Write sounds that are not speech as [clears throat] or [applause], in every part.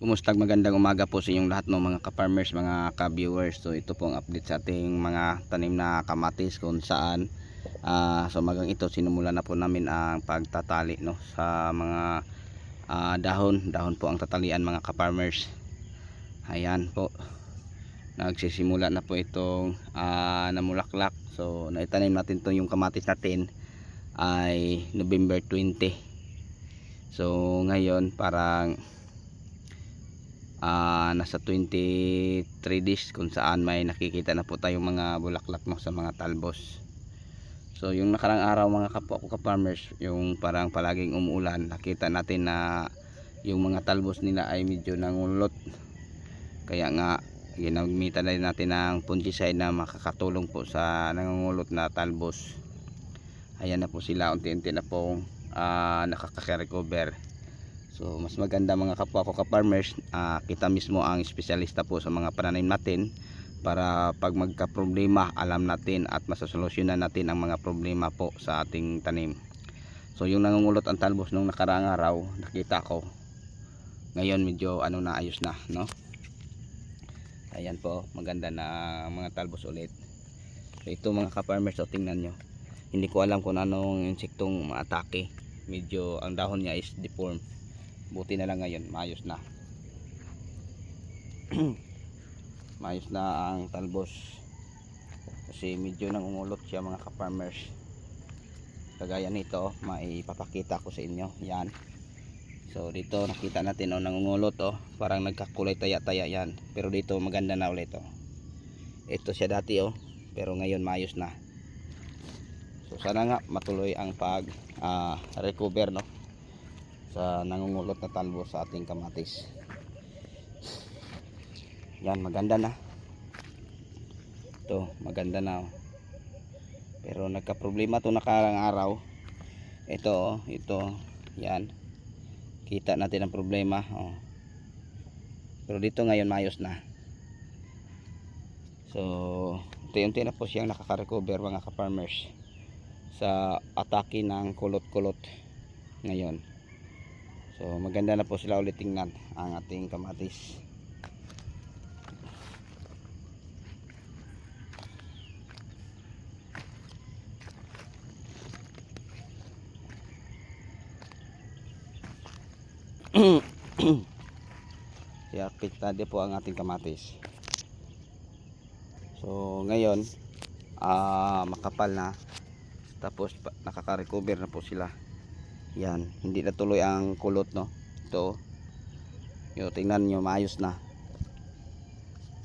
Kumusta magandang umaga po sa inyong lahat no mga ka-farmers, mga ka-viewers. So ito po ang update sa ating mga tanim na kamatis kung saan ah, sa umagang ito sinimula na po namin ang pagtatali no sa mga ah, dahon. Dahon po ang tatalian mga ka-farmers. Ayan po. Nagsisimula na po itong ah, namulaklak. So naitanim natin to yung kamatis natin ay November 20. So ngayon parang ah nasa 23 days kung saan may nakikita na po tayong mga bulaklak no sa mga talbos. So yung nakarang araw mga kapwa ko ka-farmers yung parang palaging umuulan nakita natin na yung mga talbos nila ay medyo nangulot. Kaya nga ginamitan na natin ng fungicide na makakatulong po sa nangungulot na talbos. Ayan na po sila unti-unti na pong ah, nakaka-recover So mas maganda mga kapwa ko ka-farmers, ah, kita mismo ang espesyalista po sa mga pananim natin para pag magka-problema alam natin at masasolusyonan natin ang mga problema po sa ating tanim. So yung nangungulot ang talbos nung nakaraang araw, nakita ko. Ngayon medyo ano na ayos na, no? Ayan po, maganda na mga talbos ulit. So ito mga ka-farmers, so tingnan nyo. Hindi ko alam kung anong insektong maatake. Medyo ang dahon niya is deformed buti na lang ngayon maayos na. [clears throat] Maayos na ang talbos. Kasi medyo nangungulot siya mga ka-farmers. Kagaya nito maipapakita ko sa inyo. Yan. So dito nakita natin oh, nangungulot oh. Parang nagkakulay taya-taya yan. Pero dito maganda na ulit oh. Ito siya dati oh. Pero ngayon maayos na. So sana nga matuloy ang pag ah, recover no sa nangungulot na talbo sa ating kamatis. Yan maganda na. Ito maganda na oh. pero nagka problema to nakarang araw. Ito oh, ito yan. Kita natin ang problema oh. pero dito ngayon mayos na. So unti-unti na po siyang nakaka-recover mga ka-farmers sa atake ng kulot-kulot ngayon So maganda na po sila ulit tingnan ang ating kamatis. [clears throat] Kaya apektado po ang ating kamatis. So ngayon ah makapal na tapos nakaka-recover na po sila yan hindi na tuloy ang kulot no? Ito yo tingnan nyo maayos na.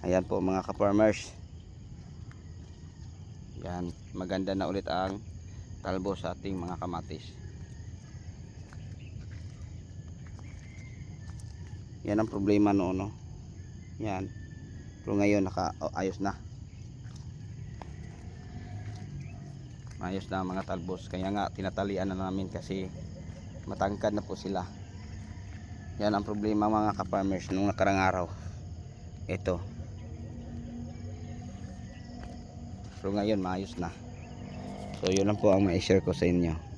Ayan po mga ka-farmers. Yan maganda na ulit ang talbo sa ating mga kamatis. Yan ang problema noon no? Yan. Pero ngayon naka oh, ayos na. Ayos na mga talbos. Kaya nga tinatalian na namin kasi matangkad na po sila. Yan ang problema mga ka-farmers nung nakarang araw. Ito. Pero ngayon maayos na. So yun lang po ang ma-share ko sa inyo